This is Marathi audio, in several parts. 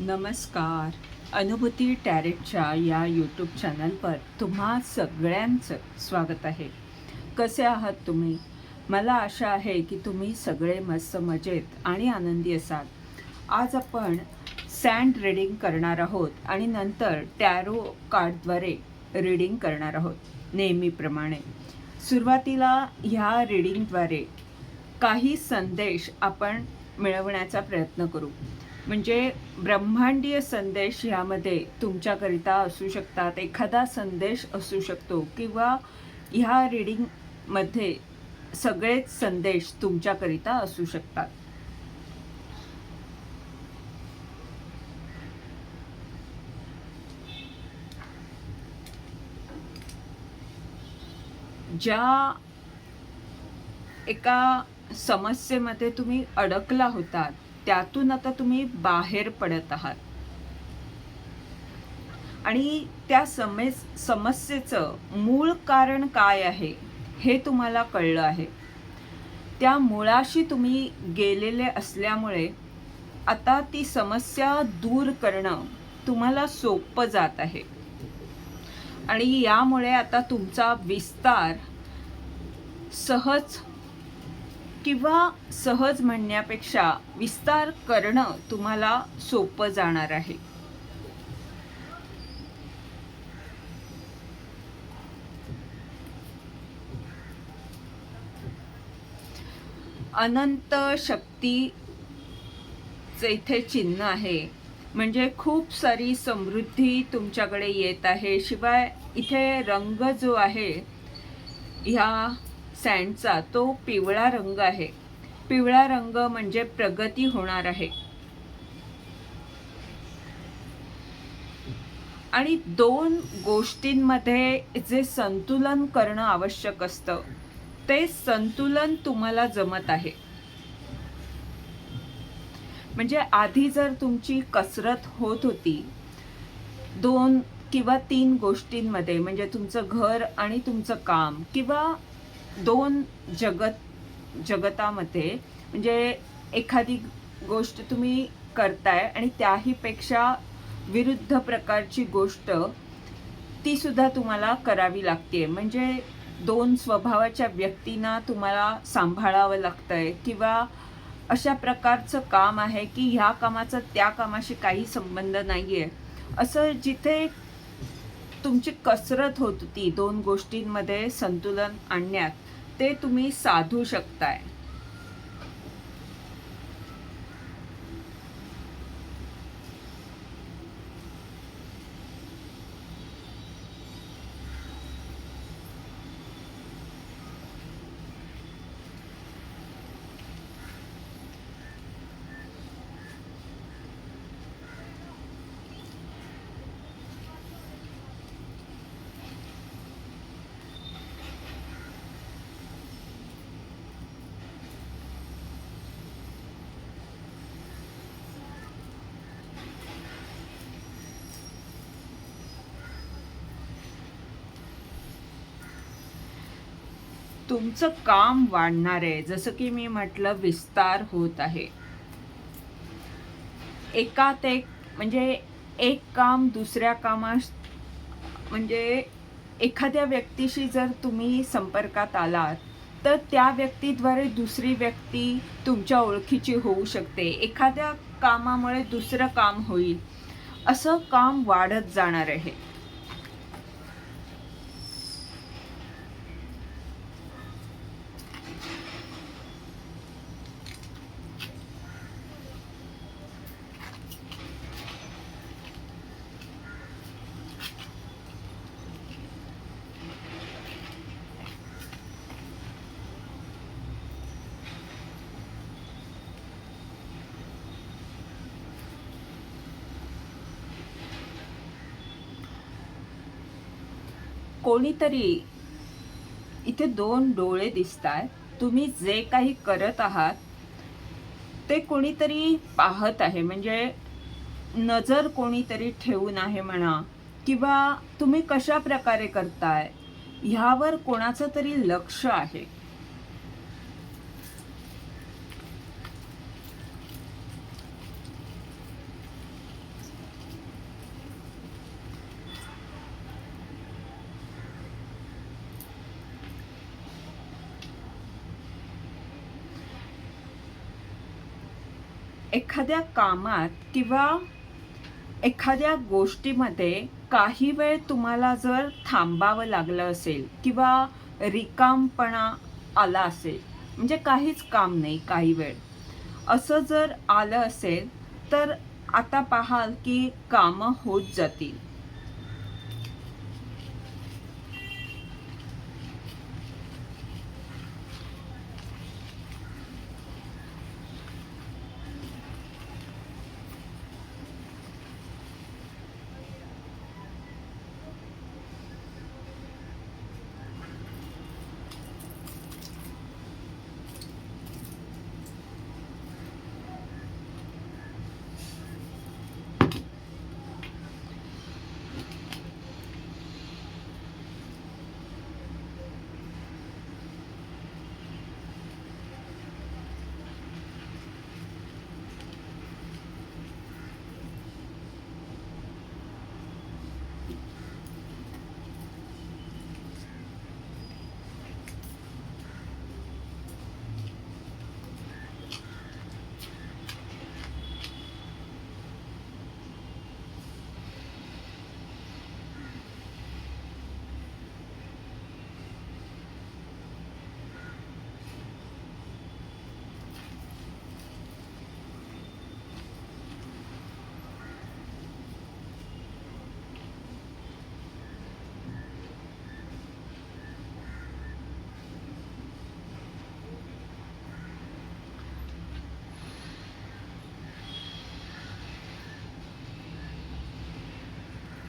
नमस्कार. अनुभूती टॅरेटच्या या यूट्यूब चॅनलवर तुम्हा सगळ्यांचं स्वागत आहे. कसे आहात तुम्ही? मला आशा आहे की तुम्ही सगळे मस्त मजेत आणि आनंदी असाल. आज आपण सँड रीडिंग करणार आहोत आणि नंतर टॅरो कार्डद्वारे रीडिंग करणार आहोत नेहमीप्रमाणे. सुरुवातीला ह्या रीडिंगद्वारे काही संदेश आपण मिळवण्याचा प्रयत्न करू. म्हणजे ब्रह्मांडीय संदेश ह्यामध्ये तुमच्याकरिता असू शकतात. एखादा संदेश असू शकतो किंवा ह्या रिडिंगमध्ये सगळेच संदेश तुमच्याकरिता असू शकतात. ज्या एका समस्येमध्ये तुम्ही अडकला होतात त्यातून आता तुम्ही बाहेर पडत आहात. आणि त्या समस समस्येचं मूळ कारण काय आहे हे तुम्हाला कळलं आहे. त्या मुळाशी तुम्ही गेलेले असल्यामुळे आता ती समस्या दूर करणं तुम्हाला सोपं जात आहे. आणि यामुळे आता तुमचा विस्तार सहज किंवा सहज म्हणण्यापेक्षा विस्तार करणं तुम्हाला सोपं जाणार आहे. अनंत शक्तीचे इथे चिन्ह आहे. म्हणजे खूप सारी समृद्धी तुमच्याकडे येत आहे. शिवाय इथे रंग जो आहे ह्या सँडचा तो पिवळा रंग आहे. पिवळा रंग म्हणजे प्रगती होणार आहे. आणि दोन गोष्टींमध्ये जे संतुलन करणं आवश्यक असतं ते संतुलन तुम्हाला जमत आहे. म्हणजे आधी जर तुमची कसरत होत होती दोन किंवा तीन गोष्टींमध्ये म्हणजे तुमचं घर आणि तुमचं काम किंवा दोन जगत जगतामध्ये म्हणजे एखादी गोष्ट तुम्ही करताय आणि त्याहीपेक्षा विरुद्ध प्रकारची गोष्ट तीसुद्धा तुम्हाला करावी लागते म्हणजे दोन स्वभावाच्या व्यक्तींना तुम्हाला सांभाळावं लागतं आहे किंवा अशा प्रकारचं काम आहे की ह्या कामाचा त्या कामाशी काही संबंध नाही आहे असं जिथे तुमची कसरत होत होती दोन गोष्टींमध्ये संतुलन आणण्यात ते तुम्ही साधू शकताय. तुमचं काम वाढणार आहे. जसं की मी म्हटलं विस्तार होत आहे. एकात एक म्हणजे एक काम दुसऱ्या कामास म्हणजे एखाद्या व्यक्तीशी जर तुम्ही संपर्कात आलात तर त्या व्यक्तीद्वारे दुसरी व्यक्ती तुमच्या ओळखीची होऊ शकते. एखाद्या कामामुळे दुसरं काम होईल. असं काम वाढत जाणार आहे. कोणीतरी इथे दोन डोळे दिसत आहेत तुम्ही जे काही करत आहात ते कोणीतरी पाहत आहे. म्हणजे नजर कोणीतरी ठेवून आहे म्हणा किंवा तुम्ही कशा प्रकारे करताय ह्यावर कोणाचं तरी लक्ष आहे. एखाद्या कामात किंवा एखाद्या गोष्टीमध्ये काही वेळ तुम्हाला जर थांबावं लागलं असेल किंवा रिकामपणा आला असेल म्हणजे काहीच काम नाही काही वेळ. असं जर आलं असेल तर आता पाहाल की कामं होत जातील.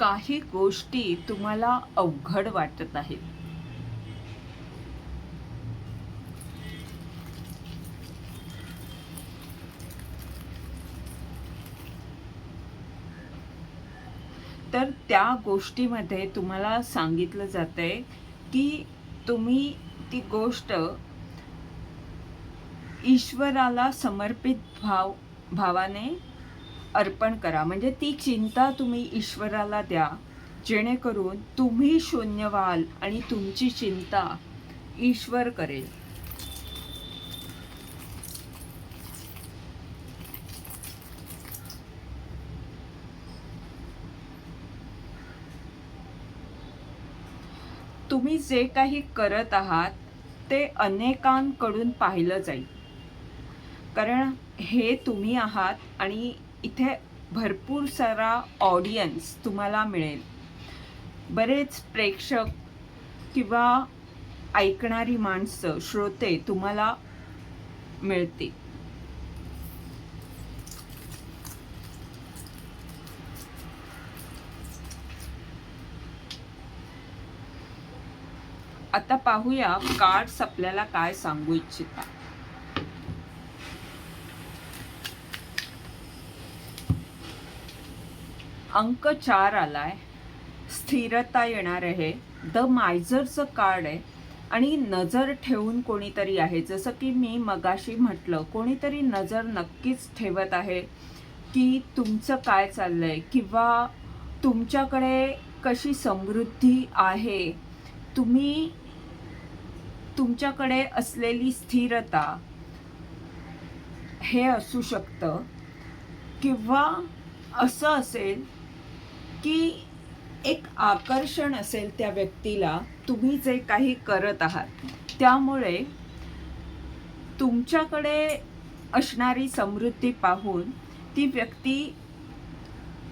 काही गोष्टी तुम्हाला अवघड वाटत आहेत तर त्या गोष्टीमध्ये तुम्हाला सांगितलं जातंय की तुम्ही ती गोष्ट ईश्वराला समर्पित भाव भावाने अर्पण करा. म्हणजे ती चिंता तुम्ही ईश्वराला द्या. जेणेकरून तुम्ही शून्य व्हाल आणि तुमची चिंता ईश्वर करेल. तुम्ही जे काही करत आहात ते अनेकांकडून पाहिलं जाईल. कारण हे तुम्ही आहात आणि इथे भरपूर सारा ऑडियन्स तुम्हाला मिळेल. बरेच प्रेक्षक किंवा ऐकणारी माणसं श्रोते तुम्हाला मिळतील. आता पाहूया कार्ड्स आपल्याला काय सांगू इच्छिता अंक चार आला आहे स्थिरता येणार आहे. द मायझरचं कार्ड आहे. आणि नजर ठेवून कोणीतरी आहे. जसं की मी मगाशी म्हटलं कोणीतरी नजर नक्कीच ठेवत आहे की तुमचं काय चाललं आहे किंवा तुमच्याकडे कशी समृद्धी आहे. तुम्ही तुमच्याकडे असलेली स्थिरता हे असू शकतं. किंवा असं असेल की एक आकर्षण असेल त्या व्यक्तीला तुम्ही जे काही करत आहात. त्यामुळे तुमच्याकडे असणारी समृद्धी पाहून ती व्यक्ती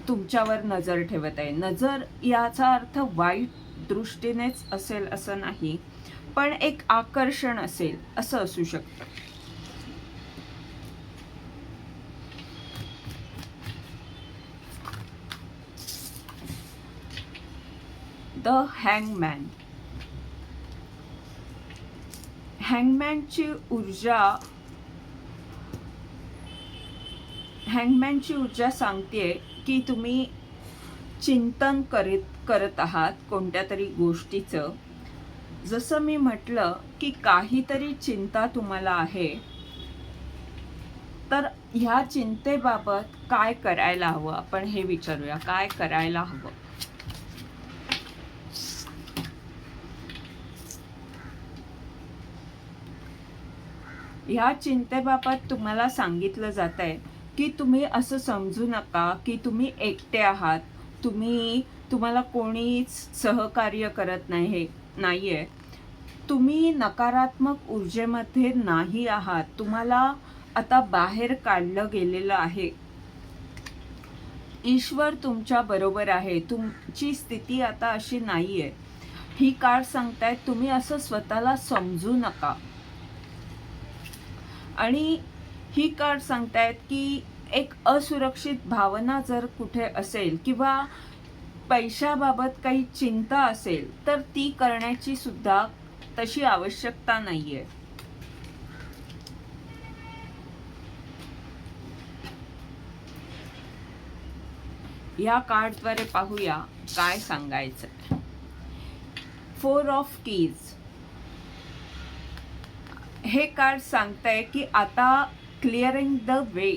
तुमच्यावर नजर ठेवत आहे. नजर याचा अर्थ वाईट दृष्टीनेच असेल असं नाही पण एक आकर्षण असेल असं असू शकतं. द हँगमॅन हँगमॅनची ऊर्जा हँगमॅनची ऊर्जा सांगते की तुम्ही चिंतन करीत करत आहात कोणत्या तरी गोष्टीचं. जसं मी म्हटलं की काहीतरी चिंता तुम्हाला आहे तर ह्या चिंतेबाबत काय करायला हवं? आपण हे विचारूया. काय करायला हवं? ह्या चिंतेबाबत तुम्हाला सांगितलं जात आहे की तुम्ही असं समजू नका की तुम्ही एकटे आहात. तुम्ही तुम्हाला कोणीच सहकार्य करत नाही नाही आहे तुम्ही नकारात्मक ऊर्जेमध्ये नाही आहात. तुम्हाला आता बाहेर काढलं गेलेलं आहे. ईश्वर तुमच्या बरोबर आहे. तुमची स्थिती आता अशी नाही आहे ही कार्ड सांगतायत तुम्ही असं स्वतःला समजू नका. आणि ही कार्ड सांगतायत की एक असुरक्षित भावना जर कुठे असेल किंवा पैशाबाबत काही चिंता असेल तर ती करण्याची सुद्धा तशी आवश्यकता नाही आहे या कार्डद्वारे पाहूया काय सांगायचं फोर ऑफ कीज हे कार्ड सांगताय की आता क्लिअरिंग द वे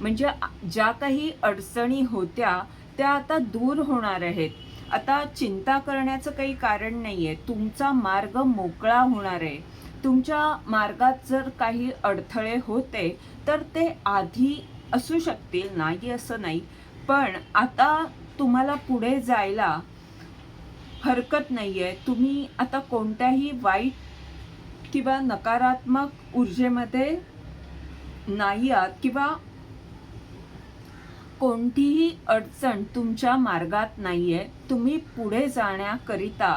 म्हणजे ज्या काही अडचणी होत्या त्या आता दूर होणार आहेत. आता चिंता करण्याचं काही कारण नाही आहे तुमचा मार्ग मोकळा होणार आहे. तुमच्या मार्गात जर काही अडथळे होते तर ते आधी असू शकतील. नाही असं नाही. पण आता तुम्हाला पुढे जायला हरकत नाही आहे तुम्ही आता कोणत्याही वाईट किंवा नकारात्मक ऊर्जेमध्ये नाही आहात किंवा कोणतीही अडचण तुमच्या मार्गात नाही आहे तुम्ही पुढे जाण्याकरिता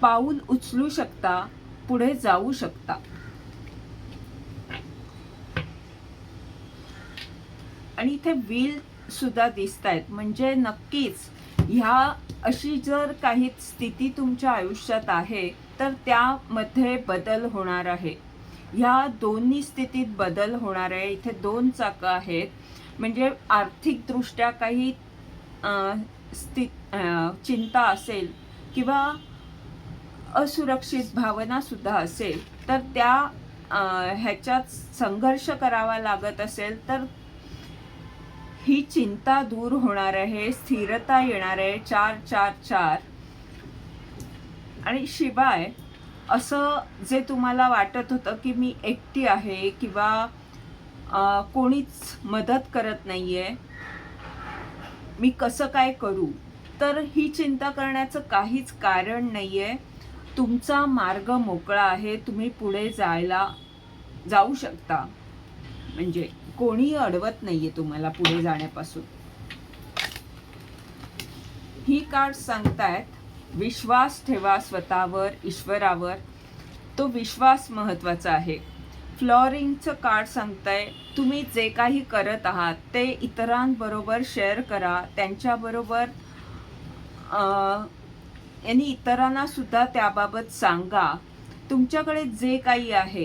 पाऊल उचलू शकता पुढे जाऊ शकता. आणि इथे व्हील सुद्धा दिसत आहेत म्हणजे नक्कीच ह्या अशी जर काही स्थिती तुमच्या आयुष्यात आहे तर त्यामध्ये बदल होणार आहे. ह्या दोन्ही स्थितीत बदल होणार आहे. इथे दोन चाकं आहेत. म्हणजे आर्थिकदृष्ट्या काही स्थित स्थि चिंता असेल किंवा असुरक्षित भावनासुद्धा असेल तर त्या ह्याच्यात संघर्ष करावा लागत असेल तर ही चिंता दूर होणार आहे. स्थिरता येणार आहे. चार चार चार. आणि शिवाय असं जे तुम्हाला वाटत होतं की मी एकटी आहे किंवा कोणीच मदत करत नाही आहे मी कसं काय करू? तर ही चिंता करण्याचं काहीच कारण नाही आहे तुमचा मार्ग मोकळा आहे तुम्ही पुढे जायला जाऊ शकता. म्हणजे कोणी अडवत नाही आहे तुम्हाला पुढे जाण्यापासून. ही कार्ड सांगतायत विश्वास ठेवा स्वतःवर ईश्वरावर. तो विश्वास महत्त्वाचा आहे. फ्लॉरिंगचं कार्ड सांगतंय तुम्ही जे काही करत आहात ते इतरांबरोबर शेअर करा. त्यांच्याबरोबर यांनी इतरांना सुद्धा त्याबाबत सांगा. तुमच्याकडे जे काही आहे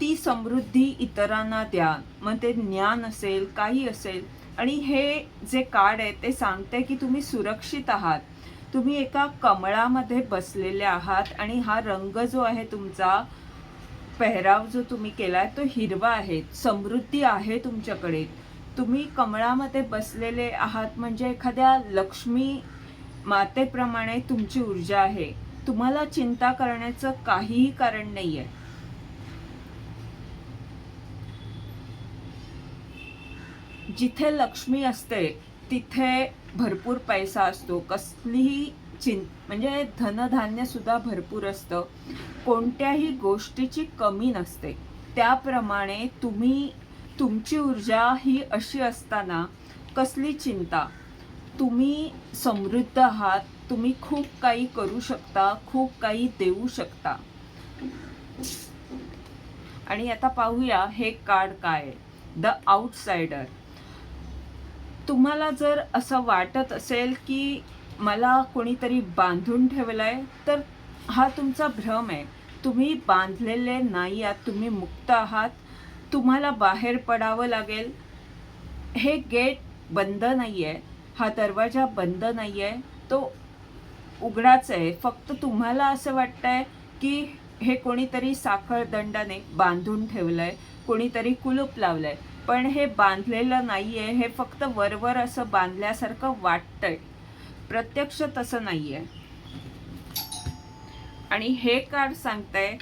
ती समृद्धी इतरांना द्या. मग ते ज्ञान असेल काही असेल. आणि हे जे कार्ड आहे ते सांगते की तुम्ही सुरक्षित आहात. तुम्ही एका कमळामध्ये बसलेले आहात आणि हा रंग जो आहे तुमचा पेहराव जो तुम्ही केला आहे तो हिरवा आहे समृद्धी आहे तुमच्याकडे. तुम्ही कमळामध्ये बसलेले आहात म्हणजे एखाद्या लक्ष्मी मातेप्रमाणे तुमची ऊर्जा आहे. तुम्हाला चिंता करण्याचं काहीही कारण नाही आहे जिथे लक्ष्मी असते तिथे भरपूर पैसा असतो. कसलीही चिं म्हणजे धनधान्य सुद्धा भरपूर असतं. कोणत्याही गोष्टीची कमी नसते. त्याप्रमाणे तुम्ही तुमची ऊर्जा ही अशी असताना कसली चिंता? तुम्ही समृद्ध आहात. तुम्ही खूप काही करू शकता खूप काही देऊ शकता. आणि आता पाहूया हे कार्ड काय आहे. The outsider. तुम्हाला जर असं वाटत असेल की मला कोणीतरी बांधून ठेवलं आहे तर हा तुमचा भ्रम आहे. तुम्ही बांधलेले नाही आहात तुम्ही मुक्त आहात. तुम्हाला बाहेर पडावं लागेल. हे गेट बंद नाही आहे हा दरवाजा बंद नाही आहे तो उघडाच आहे. फक्त तुम्हाला असं वाटतंय की हे कोणीतरी साखळ दंडाने बांधून आहे कोणीतरी कुलूप लावलं आहे पण हे बांधलेलं नाही आहे हे फक्त वरवर असं बांधल्यासारखं वाटतंय. प्रत्यक्ष तसं नाही आहे आणि हे कार्ड सांगतंय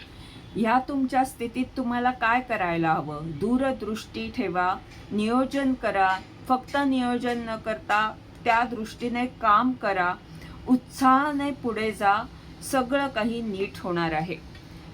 ह्या तुमच्या स्थितीत तुम्हाला काय करायला हवं? दूरदृष्टी ठेवा नियोजन करा. फक्त नियोजन न करता त्या दृष्टीने काम करा. उत्साहाने पुढे जा. सगळं काही नीट होणार आहे.